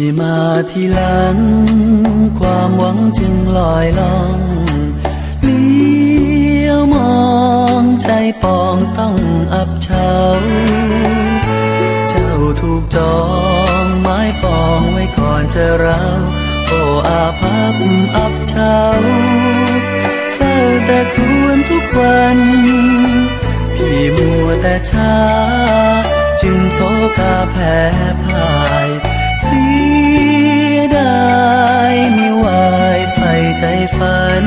พี่มาที่หลัง ความหวังจึงลอยล่องเลี้ยวมองใจปองต้องอับเฉาเจ้าถูกจองไม้ปองไว้ก่อนจะเราโอ้อาภัพอับเฉาเศร้าแต่ครวญทุกวัน พี่มัวแต่ช้า จึงโศกาแพ้พ่าย เสียดายมีวายไฟใจฝัน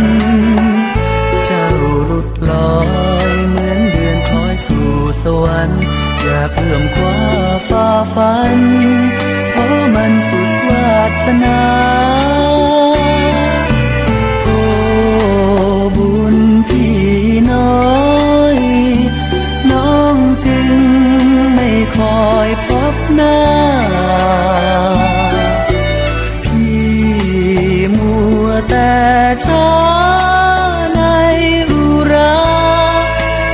เจ้าหลุดลอยเหมือนเดือนคล้อยสู่สวรรค์ อยากเอื้อมคว้าฟ้าฝัน เพราะมันสุดวาสนาโอ้บุญพี่น้อยน้องจึงไม่คอยพบหน้า ช้าในอุรา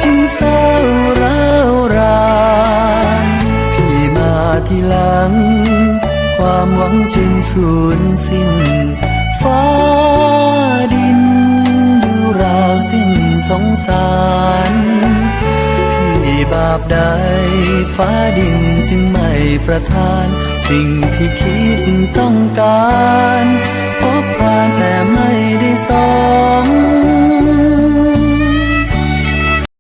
จึงเศร้าร้าวรานพี่มาทีหลัง ความหวังจึงสูญสิ้น ฟ้าดินดูราวสิ้นสงสารพี่บาปใดฟ้าดินจึงไม่ประทาน สิ่งที่คิดต้องการ